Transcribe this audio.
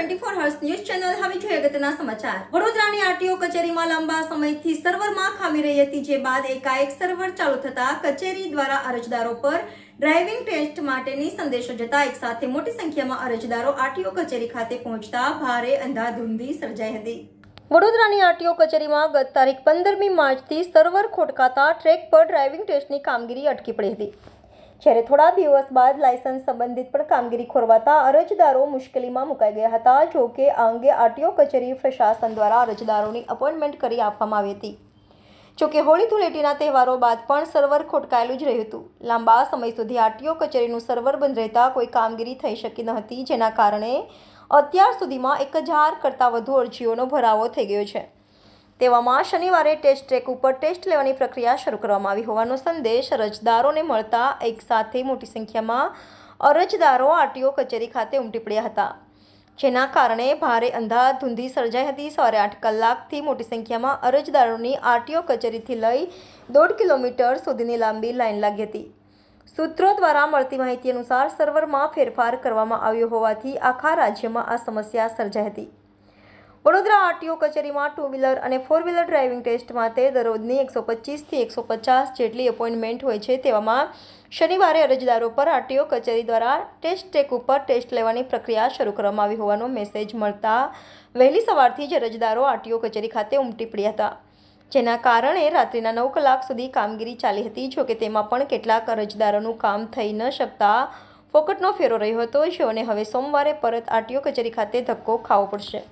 First news channel હવે જોઈએ અગત્યના સમાચાર. વડોદરાની આરટીઓ કચેરીમાં લાંબા સમયથી સર્વરમાં ખામી રહી હતી, જે બાદ એકાએક સર્વર ચાલુ થતા કચેરી દ્વારા અરજદારો પર ડ્રાઇવિંગ ટેસ્ટ માટેની સંદેશો જતા એક સાથે મોટી સંખ્યામાં અરજદારો આરટીઓ કચેરી ખાતે પહોંચતા ભારે અંધાધૂંધી સર્જાઈ હતી. વડોદરાની આરટીઓ કચેરીમાં ગત તારીખ પંદરમી માર્ચથી સર્વર ખોટકાતા ટ્રેક પર ડ્રાઇવિંગ ટેસ્ટની કામગીરી અટકી પડી હતી. જ્યારે થોડા દિવસ બાદ લાયસન્સ સંબંધિત પણ કામગીરી ખોરવાતા અરજદારો મુશ્કેલીમાં મુકાઈ ગયા હતા, જો કે આ અંગે આરટીઓ કચેરી પ્રશાસન દ્વારા અરજદારોની અપોઇન્ટમેન્ટ કરી આપવામાં આવી હતી. જો કે હોળી ધૂળેટીના તહેવારો બાદ પણ સર્વર ખોટકાયેલું જ રહ્યું હતું. લાંબા સમય સુધી આરટીઓ કચેરીનું સર્વર બંધ રહેતા કોઈ કામગીરી થઈ શકી ન હતી, જેના કારણે અત્યાર સુધીમાં એક હજાર કરતાં વધુ અરજીઓનો ભરાવો થઈ ગયો છે. તેવામાં શનિવારે ટેસ્ટ ટ્રેક ઉપર ટેસ્ટ લેવાની પ્રક્રિયા શરૂ કરવામાં આવી હોવાનો સંદેશ અરજદારોને મળતા એક સાથે મોટી સંખ્યામાં અરજદારો આરટીઓ કચેરી ખાતે ઉમટી પડ્યા હતા. જેના કારણે ભારે અંધાધૂંધી સર્જાઈ હતી. સવારે આઠ કલાકથી મોટી સંખ્યામાં અરજદારોની આરટીઓ કચેરીથી લઈ દોઢ કિલોમીટર સુધીની લાંબી લાઈન લાગી હતી. સૂત્રો દ્વારા મળતી માહિતી અનુસાર સર્વરમાં ફેરફાર કરવામાં આવ્યો હોવાથી આખા રાજ્યમાં આ સમસ્યા સર્જાઈ હતી. વડોદરા આરટીઓ કચેરીમાં ટુ વ્હીલર અને ફોર વ્હીલર ડ્રાઇવિંગ ટેસ્ટ માટે દરરોજની એકસો પચીસથી એકસો પચાસ જેટલી એપોઇન્ટમેન્ટ હોય છે તેવામાં શનિવારે અરજદારો પર આરટીઓ કચેરી દ્વારા ટેસ્ટ ટેક ઉપર ટેસ્ટ લેવાની પ્રક્રિયા શરૂ કરવામાં આવી હોવાનો મેસેજ મળતા વહેલી સવારથી જ અરજદારો આરટીઓ કચેરી ખાતે ઉમટી પડ્યા હતા. જેના કારણે રાત્રિના નવ કલાક સુધી કામગીરી ચાલી હતી. જોકે તેમાં પણ કેટલાક અરજદારોનું કામ થઈ ન શકતા ફોકટનો ફેરો રહ્યો હતો. જેઓને હવે સોમવારે પરત આરટીઓ કચેરી ખાતે ધક્કો ખાવો પડશે.